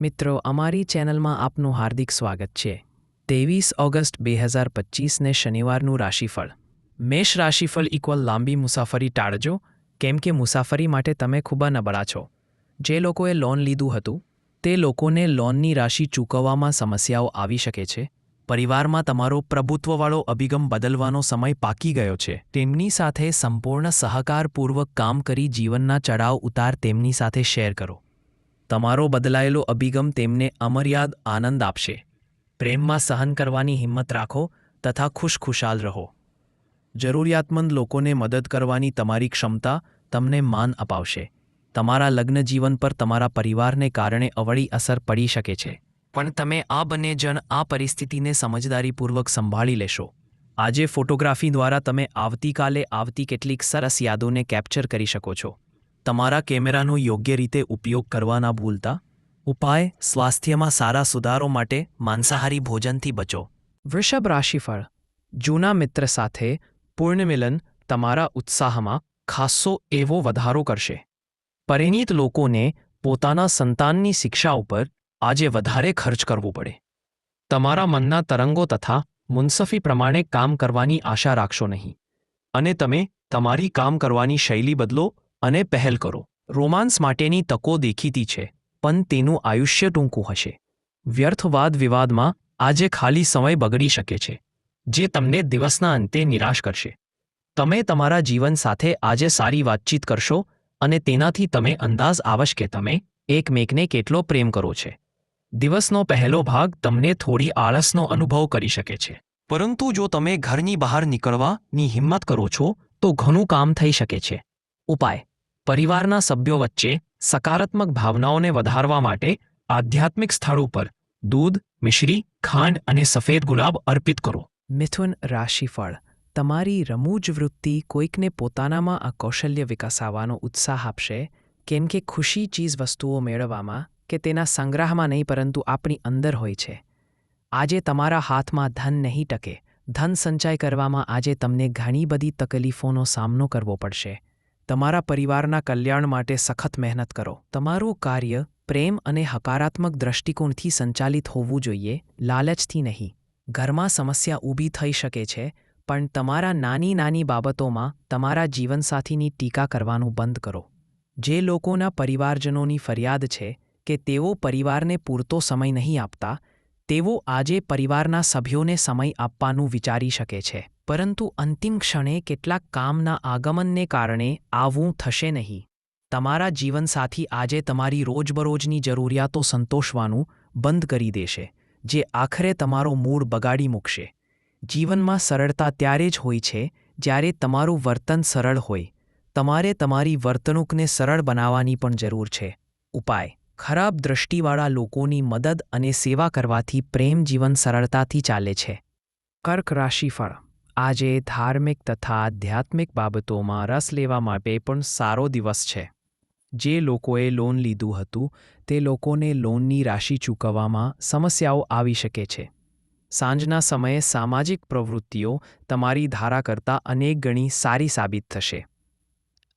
મિત્રો, અમારી ચેનલમાં આપનું હાર્દિક સ્વાગત છે. ત્રેવીસ ઓગસ્ટ બે હજાર પચીસને શનિવારનું રાશિફળ. મેષ રાશિફળ ઇક્વલ લાંબી મુસાફરી ટાળજો, કેમ કે મુસાફરી માટે તમે ખૂબ નબળા છો. જે લોકોએ લોન લીધું હતું, તે લોકોને લોનની રાશિ ચૂકવવામાં સમસ્યાઓ આવી શકે છે. પરિવારમાં તમારો પ્રભુત્વવાળો અભિગમ બદલવાનો સમય પાકી ગયો છે. તેમની સાથે સંપૂર્ણ સહકારપૂર્વક કામ કરી જીવનના ચડાવ ઉતાર તેમની સાથે શેર કરો. તમારો બદલાયેલો અભિગમ તેમને અમર્યાદ આનંદ આપશે. પ્રેમમાં સહન કરવાની હિંમત રાખો તથા ખુશખુશાલ રહો. જરૂરિયાતમંદ લોકોને મદદ કરવાની તમારી ક્ષમતા તમને માન અપાવશે. તમારા લગ્ન જીવન પર તમારા પરિવારને કારણે અવળી અસર પડી શકે છે. પણ તમે આ બંને જણ આ પરિસ્થિતિને સમજદારીપૂર્વક સંભાળી લેશો. આજે ફોટોગ્રાફી દ્વારા તમે આવતીકાલે આવતી કેટલીક સરસ યાદોને કેપ્ચર કરી શકો છો. તમારા કેમેરાનો યોગ્ય રીતે ઉપયોગ કરવાના ભૂલતા? ઉપાય, સ્વાસ્થ્યમાં સારા સુધારો માટે માંસાહારી ભોજનથી બચો. વૃષભ રાશિફળ. જૂના મિત્ર સાથે પૂર્ણમિલન તમારા ઉત્સાહમાં ખાસ્સો એવો વધારો કરશે. પરિણીત લોકોને પોતાના સંતાનની શિક્ષા ઉપર આજે વધારે ખર્ચ કરવો પડે. તમારા મનના તરંગો તથા મુનસફી પ્રમાણે કામ કરવાની આશા રાખશો નહીં. અને તમે તમારી કામ કરવાની શૈલી બદલો અને પહેલ કરો. રોમાન્સ માટેની તકો દેખીતી છે, પણ તેનું આયુષ્ય ટૂંકું હશે. વ્યર્થવાદ વિવાદમાં આજે ખાલી સમય બગડી શકે છે, જે તમને દિવસના અંતે નિરાશ કરશે. તમે તમારા જીવન સાથે આજે સારી વાતચીત કરશો અને તેનાથી તમે અંદાજ આવશ કે તમે એકમેકને કેટલો પ્રેમ કરો છે. દિવસનો પહેલો ભાગ તમને થોડી આળસનો અનુભવ કરી શકે છે. પરંતુ જો તમે ઘરની બહાર નીકળવાની હિંમત કરો છો, તો ઘણું કામ થઈ શકે છે. ઉપાય. પરિવારના સભ્યો વચ્ચે સકારાત્મક ભાવનાઓને વધારવા માટે આધ્યાત્મિક સ્થળ ઉપર દૂધ, મિશ્રી, ખાંડ અને સફેદ ગુલાબ અર્પિત કરો. મિથુન રાશિફળ. તમારી રમૂજ વૃત્તિ કોઈકને પોતાનામાં આ કૌશલ્ય વિકસાવવાનો ઉત્સાહ આપશે, કેમ કે ખુશી ચીજ વસ્તુઓ મેળવવામાં કે તેના સંગ્રહમાં નહીં પરંતુ આપણી અંદર હોય છે. આજે તમારા હાથમાં ધન નહીં ટકે. ધન સંચય કરવામાં આજે તમને ઘણી બધી તકલીફોનો સામનો કરવો પડશે. તમારા પરિવારના કલ્યાણ માટે સખત મહેનત કરો. તમારું કાર્ય પ્રેમ અને હકારાત્મક દ્રષ્ટિકોણથી સંચાલિત હોવું જોઈએ, લાલચથી નહીં. ઘરમાં સમસ્યા ઊભી થઈ શકે છે, પણ તમારા નાની નાની બાબતોમાં તમારા જીવનસાથીની ટીકા કરવાનું બંધ કરો. જે લોકોના પરિવારજનોની ફરિયાદ છે કે તેઓ પરિવારને પૂરતો સમય નહીં આપતા, તેઓ આજે પરિવારના સભ્યોને સમય આપવાનું વિચારી શકે છે. પરંતુ અંતિમ ક્ષણે કેટલાક કામના આગમનને કારણે આવું થશે નહીં. તમારા જીવનસાથી આજે તમારી રોજબરોજની જરૂરિયાતો સંતોષવાનું બંધ કરી દેશે, જે આખરે તમારો મૂડ બગાડી મૂકશે. જીવનમાં સરળતા ત્યારે જ હોય છે, જ્યારે તમારું વર્તન સરળ હોય. તમારે તમારી વર્તણૂકને સરળ બનાવવાની પણ જરૂર છે. ઉપાય. ખરાબ દ્રષ્ટિવાળા લોકોની મદદ અને સેવા કરવાથી પ્રેમ જીવન સરળતાથી ચાલે છે. કર્ક રાશિફળ આજે ધાર્મિક તથા આધ્યાત્મિક બાબતોમાં રસ લેવા માટે પણ સારો દિવસ છે. જે લોકોએ લોન લીધું હતું, તે લોકોને લોનની રાશિ ચૂકવવામાં સમસ્યાઓ આવી શકે છે. સાંજના સમયે સામાજિક પ્રવૃત્તિઓ તમારી ધારા કરતાં અનેક ગણી સારી સાબિત થશે.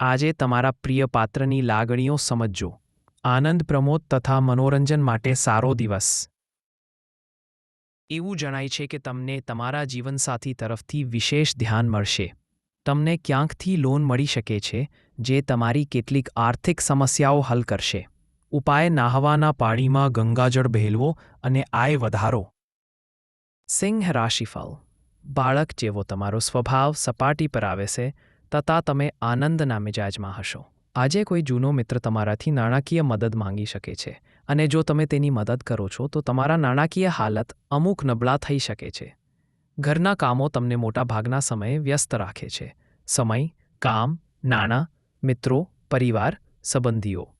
આજે તમારા પ્રિય પાત્રની લાગણીઓ સમજજો. આનંદ પ્રમોદ તથા મનોરંજન માટે સારો દિવસ. એવું જણાય છે કે તમને તમારા જીવનસાથી તરફથી વિશેષ ધ્યાન મળશે. તમને ક્યાંકથી લોન મળી શકે છે, જે તમારી કેટલીક આર્થિક સમસ્યાઓ હલ કરશે. ઉપાય નાહવાના પાણીમાં ગંગાજળ ભેલવો અને આય વધારો. સિંહ રાશિફળ. બાળક જેવો તમારો સ્વભાવ સપાટી પર આવે છે, તથા તમે આનંદના મિજાજમાં હશો. આજે કોઈ જૂનો મિત્ર તમારાથી નાણાકીય મદદ માંગી શકે છે. અને જો તમે તેની મદદ કરો છો, તો તમારા નાણાકીય હાલત અમુક નબળા થઈ શકે છે. ઘરના કામો તમને મોટાભાગના સમયે વ્યસ્ત રાખે છે. સમય, કામ, નાણાં, મિત્રો, પરિવાર, સંબંધીઓ.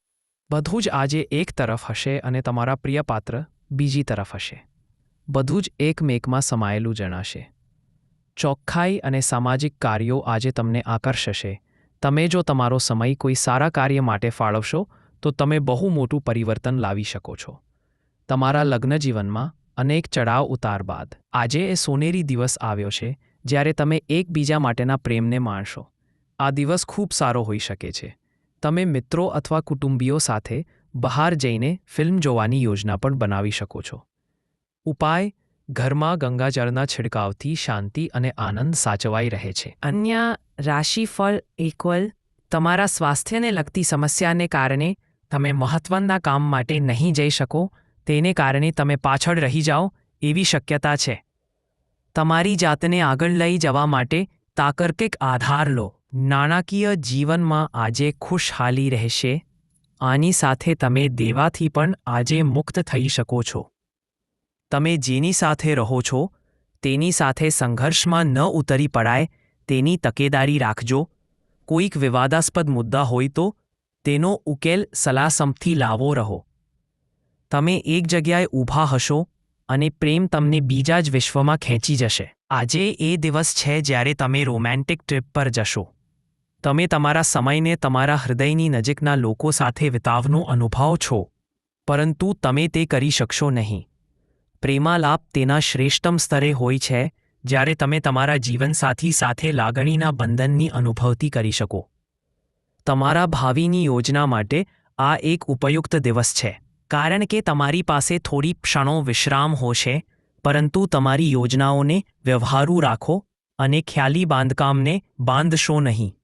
બધું જ આજે એક તરફ હશે અને તમારા પ્રિય પાત્ર બીજી તરફ હશે. બધું જ એકમેકમાં સમાયેલું જણાશે. ચોખ્ખાઈ અને સામાજિક કાર્યો આજે તમને આકર્ષશે. તમે જો તમારો સમય કોઈ સારા કાર્ય માટે ફાળવશો તો તમે બહુ મોટું પરિવર્તન લાવી શકો છો. તમારા લગ્ન જીવનમાં અનેક ચડાવ ઉતાર બાદ, આજે એ સોનેરી દિવસ આવ્યો છે, જ્યારે તમે એકબીજા માટેના પ્રેમને માણશો. આ દિવસ ખૂબ સારો હોઈ શકે છે. તમે મિત્રો અથવા કુટુંબીઓ સાથે બહાર જઈને ફિલ્મ જોવાની યોજના પણ બનાવી શકો છો. ઉપાય, ઘરમાં ગંગાજળના છિડકાવથી શાંતિ અને આનંદ સાચવાઈ રહે છે. અન્ય રાશિફળ ઇક્વલ તમારા સ્વાસ્થ્યને લગતી સમસ્યાને કારણે તમે મહત્વના કામ માટે નહીં જઈ શકો, તેને કારણે તમે પાછળ રહી જાઓ એવી શક્યતા છે. તમારી જાતને આગળ લઈ જવા માટે તાકર્કિક આધાર લો. નાણાકીય જીવનમાં આજે ખુશહાલી રહેશે. આની સાથે તમે દેવાથી પણ આજે મુક્ત થઈ શકો છો. તમે જેની સાથે રહો છો, તેની સાથે સંઘર્ષમાં ન ઉતરી પડાય, તેની તકેદારી રાખજો. કોઈક વિવાદાસ્પદ મુદ્દા હોય તો તેનો ઉકેલ સલાસમથી લાવો રહો. તમે એક જગ્યાએ ઊભા હશો અને પ્રેમ તમને બીજા જ વિશ્વમાં ખેંચી જશે. આજે એ દિવસ છે જ્યારે તમે રોમેન્ટિક ટ્રીપ પર જશો. તમે તમારા સમયને તમારા હૃદયની નજીકના લોકો સાથે વિતાવનો અનુભવ છો. પરંતુ તમે તે કરી શકશો નહીં. પ્રેમાલાપ તેના શ્રેષ્ઠમ સ્તરે હોય છે જ્યારે તમે તમારા જીવનસાથી સાથે લાગણીના બંધનની અનુભવતી કરી શકો. તમારા ભાવિની યોજના માટે આ એક ઉપયુક્ત દિવસ છે. કારણ કે તમારી પાસે થોડી ક્ષણો વિશ્રામ હોશે, પરંતુ તમારી યોજનાઓને વ્યવહારુ રાખો અને ખ્યાલી બાંધકામને બાંધશો નહીં.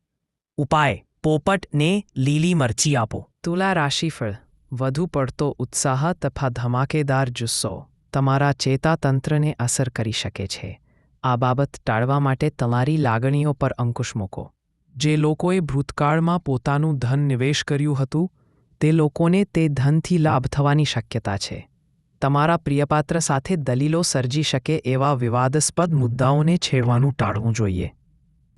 ઉપાય પોપટને લીલી મરચી આપો. તુલા રાશિફળ, વધુ પડતો ઉત્સાહ તથા ધમાકેદાર જુસ્સો તમારા ચેતાતંત્રને અસર કરી શકે છે. આ બાબત ટાળવા માટે તમારી લાગણીઓ પર અંકુશ મૂકો. જે લોકોએ ભૂતકાળમાં પોતાનું ધન નિવેશ કર્યું હતું, તે લોકોને તે ધનથી લાભ થવાની શક્યતા છે. તમારા પ્રિયપાત્ર સાથે દલીલો સર્જી શકે એવા વિવાદાસ્પદ મુદ્દાઓને છેડવાનું ટાળવું જોઈએ.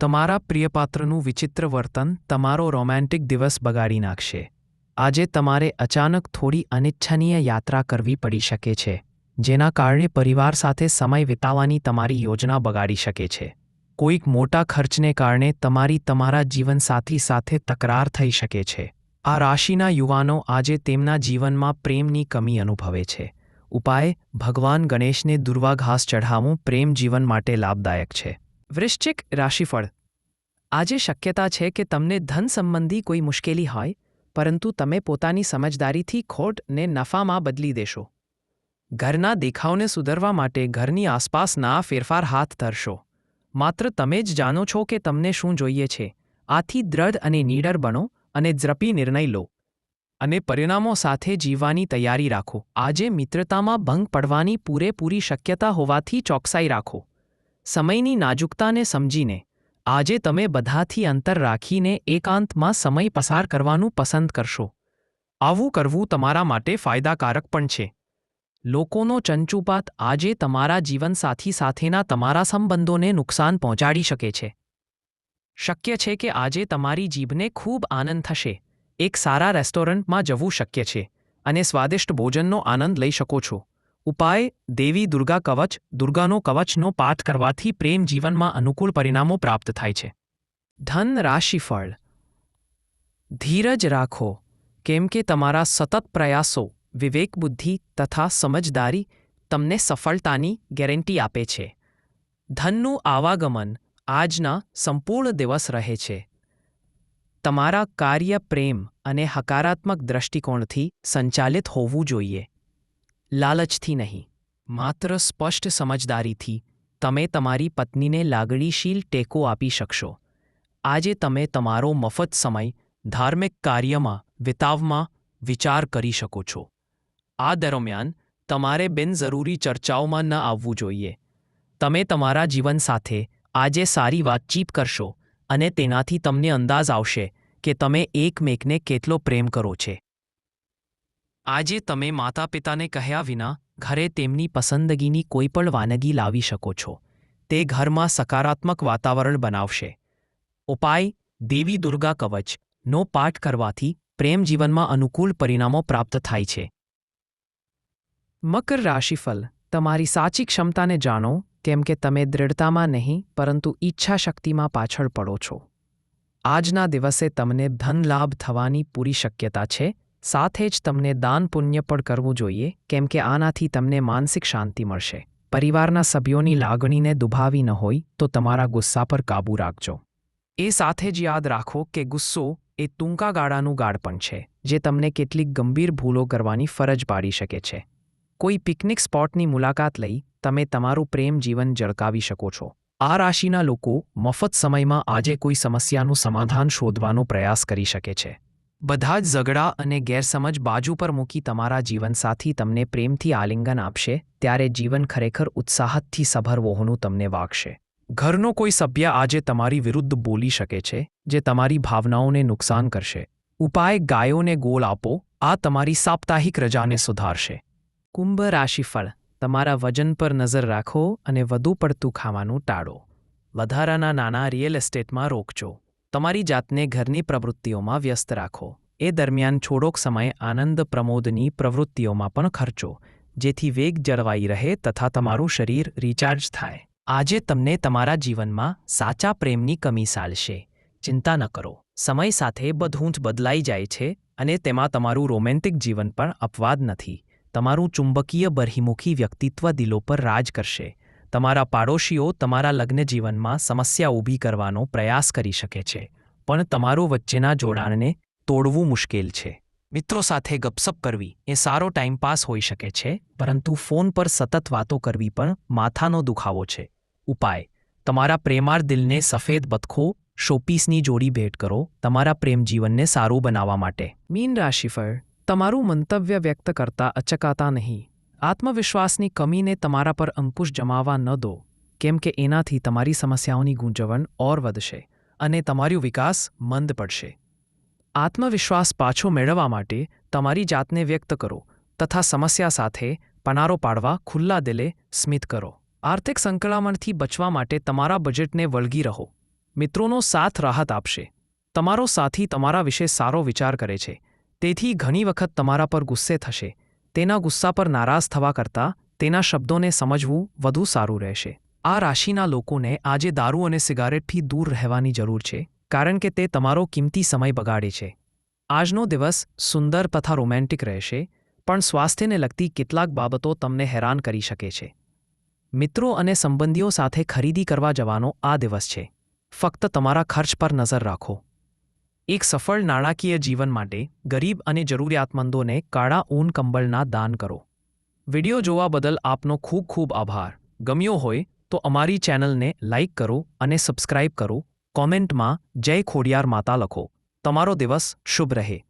તમારા પ્રિયપાત્રનું વિચિત્ર વર્તન તમારો રોમેન્ટિક દિવસ બગાડી નાખશે. આજે તમારે અચાનક થોડી અનિચ્છનીય યાત્રા કરવી પડી શકે છે, જેના કારણે પરિવાર સાથે સમય વિતાવવાની તમારી યોજના બગાડી શકે છે. કોઈક મોટા ખર્ચને કારણે તમારી તમારા જીવનસાથી સાથે તકરાર થઈ શકે છે. આ રાશિના યુવાનો આજે તેમના જીવનમાં પ્રેમની કમી અનુભવે છે. ઉપાય, ભગવાન ગણેશને દુર્વાઘાસ ચઢાવવું પ્રેમ જીવન માટે લાભદાયક છે. વૃશ્ચિક રાશિફળ. આજે શક્યતા છે કે તમને ધન સંબંધી કોઈ મુશ્કેલી હોય, પરંતુ તમે પોતાની સમજદારીથી ખોટને નફામાં બદલી દેશો. ઘરના દેખાવને સુધારવા માટે ઘરની આસપાસના ફેરફાર હાથ ધરશો. માત્ર તમે જ જાણો છો કે તમને શું જોઈએ છે. આથી દ્રઢ અને નીડર બનો અને ઝડપી નિર્ણય લો. અને પરિણામો સાથે જીવવાની તૈયારી રાખો. આજે મિત્રતામાં ભંગ પડવાની પૂરેપૂરી શક્યતા હોવાથી ચોકસાઈ રાખો. સમયની નાજુકતાને સમજીને. આજે તમે બધાથી અંતર રાખીને એકાંતમાં સમય પસાર કરવાનું પસંદ કરશો. આવું કરવું તમારા માટે ફાયદાકારક પણ છે. લોકોનો ચંચુપાત આજે તમારા જીવનસાથી સાથેના તમારા સંબંધોને નુકસાન પહોંચાડી શકે છે. શક્ય છે કે આજે તમારી જીભને ખૂબ આનંદ થશે. એક સારા રેસ્ટોરન્ટમાં જવું શક્ય છે અને સ્વાદિષ્ટ ભોજનનો આનંદ લઈ શકો છો. ઉપાય, દેવી દુર્ગા કવચ, દુર્ગાનો કવચનો પાઠ કરવાથી પ્રેમ જીવનમાં અનુકૂળ પરિણામો પ્રાપ્ત થાય છે. ધન રાશિફળ ધીરજ રાખો. કેમ કે તમારા સતત પ્રયાસો વિવેક બુદ્ધિ તથા સમજદારી તમને સફળતાની ગેરંટી આપે છે. ધનનું આવાગમન આજના સંપૂર્ણ દિવસ રહે છે. તમારા કાર્ય પ્રેમ અને હકારાત્મક દ્રષ્ટિકોણથી સંચાલિત હોવું જોઈએ. લાલચથી નહીં, માત્ર સ્પષ્ટ સમજદારીથી તમે તમારી પત્નીને લાગણીશીલ ટેકો આપી શકશો. આજે તમે તમારો મફત સમય ધાર્મિક કાર્યમાં વિતાવમાં વિચાર કરી શકો છો. આ દરમિયાન તમારે બિનજરૂરી ચર્ચાઓમાં ન આવવું જોઈએ. તમે તમારા જીવન સાથે આજે સારી વાતચીત કરશો અને તેનાથી તમને અંદાજ આવશે કે તમે એકમેકને કેટલો પ્રેમ કરો છે. આજે તમે માતા પિતાને કહ્યા વિના ઘરે તેમની પસંદગીની કોઈ પણ વાનગી લાવી શકો છો. તે ઘરમાં સકારાત્મક વાતાવરણ બનાવશે. ઉપાય, દેવી દુર્ગા કવચ નો પાઠ કરવાથી પ્રેમ જીવનમાં અનુકૂળ પરિણામો પ્રાપ્ત થાય છે. મકર રાશિફલ. તમારી સાચી ક્ષમતાને જાણો, કેમ કે તમે દૃઢતામાં નહીં, પરંતુ ઈચ્છાશક્તિમાં પાછળ પડો છો. આજના દિવસે તમને ધન લાભ થવાની પૂરી શક્યતા છે, સાથે જ તમને દાન પુણ્ય પણ કરવું જોઈએ, કેમ કે આનાથી તમને માનસિક શાંતિ મળશે. પરિવારના સભ્યોની લાગણીને દુભાવી ન હોય, તો તમારા ગુસ્સા પર કાબૂ રાખજો. એ સાથે જ યાદ રાખો કે ગુસ્સો એ ટૂંકા ગાળાનું ગાળપણ છે, જે તમને કેટલીક ગંભીર ભૂલો કરવાની ફરજ પાડી શકે છે. કોઈ પિકનિક સ્પોટની મુલાકાત લઈ તમે તમારું પ્રેમ જીવન જળકાવી શકો છો. આ રાશિના લોકો મફત સમયમાં આજે કોઈ સમસ્યાનું સમાધાન શોધવાનો પ્રયાસ કરી શકે છે. બધા જ ઝઘડા અને ગેરસમજ બાજુ પર મૂકી તમારા જીવનસાથી તમને પ્રેમથી આલિંગન આપશે, ત્યારે જીવન ખરેખર ઉત્સાહથી સભર વહોનું તમને વાગશે. ઘરનો કોઈ સભ્ય આજે તમારી વિરુદ્ધ બોલી શકે છે, જે તમારી ભાવનાઓને નુકસાન કરશે. ઉપાય ગાયોને ગોળ આપો, આ તમારી સાપ્તાહિક રજાને સુધારશે. કુંભ રાશિફળ. તમારા વજન પર નજર રાખો અને વધુ પડતું ખાવાનું ટાળો. વધારાના નાના રિયલ એસ્ટેટમાં રોકજો. તમારી જાતને ઘરની પ્રવૃત્તિઓમાં વ્યસ્ત રાખો. એ દરમિયાન થોડોક સમય આનંદ પ્રમોદની પ્રવૃત્તિઓમાં પણ ખર્ચો. જેથી વેગ જળવાઈ રહે તથા તમારું શરીર રિચાર્જ થાય. આજે તમને તમારા જીવનમાં સાચા પ્રેમની કમી સાલશે. ચિંતા ન કરો. સમય સાથે બધું જ બદલાઈ જાય છે અને તેમાં તમારું રોમેન્ટિક જીવન પણ અપવાદ નથી. તમારું ચુંબકીય બહિમુખી વ્યક્તિત્વ દિલો પર રાજ કરશે. તમારા પાડોશીઓ તમારા લગ્ન જીવનમાં સમસ્યા ઊભી કરવાનો પ્રયાસ કરી શકે છે. પણ તમારો વચ્ચેના જોડાણને તોડવું મુશ્કેલ છે. મિત્રો સાથે ગપસપ કરવી એ સારો ટાઈમપાસ હોઈ શકે છે, પરંતુ ફોન પર સતત વાતો કરવી પણ માથાનો દુખાવો છે. ઉપાય, તમારા પ્રેમાર દિલને સફેદ બતખો શોપીસની જોડી ભેટ કરો, તમારા પ્રેમ જીવનને સારું બનાવવા માટે. મીન રાશિફળ. તમારું મંતવ્ય વ્યક્ત કરતા અચકાતા નહીં. આત્મવિશ્વાસની કમીને તમારા પર અંકુશ જમાવવા ન દો. કેમ કે એનાથી તમારી સમસ્યાઓની ગુંજવણ ઓર વધશે અને તમારું વિકાસ મંદ પડશે. આત્મવિશ્વાસ પાછો મેળવવા માટે તમારી જાતને વ્યક્ત કરો તથા સમસ્યા સાથે પનારો પાડવા ખુલ્લા દિલે સ્મિત કરો. આર્થિક સંકળામણથી બચવા માટે તમારા બજેટને વળગી રહો. મિત્રોનો સાથ રાહત આપશે. તમારો સાથી તમારા વિશે સારો વિચાર કરે છે. તેથી ઘણી વખત તમારા પર ગુસ્સે થશે. તેના ગુસ્સા પર નારાજ થવા કરતાં તેના શબ્દોને સમજવું વધુ સારું રહેશે. આ રાશિના લોકોને આજે દારૂ અને સિગારેટથી દૂર રહેવાની જરૂર છે, કારણ કે તે તમારો કિંમતી સમય બગાડે છે. આજનો દિવસ સુંદર તથા રોમેન્ટિક રહેશે, પણ સ્વાસ્થ્યને લગતી કેટલાક બાબતો તમને હેરાન કરી શકે છે. મિત્રો અને સંબંધીઓ સાથે ખરીદી કરવા જવાનો આ દિવસ છે. ફક્ત તમારા ખર્ચ પર નજર રાખો. એક સફળ નાણાકીય જીવન માટે ગરીબ અને જરૂરિયાતમંદોને કાળા ઊન કંબળના દાન કરો. વિડિયો જોવા બદલ આપનો ખૂબ ખૂબ આભાર. ગમ્યો હોય તો અમારી ચેનલને લાઇક કરો અને સબસ્ક્રાઇબ કરો. કોમેન્ટમાં જય ખોડિયાર માતા લખો. તમારો દિવસ શુભ રહે.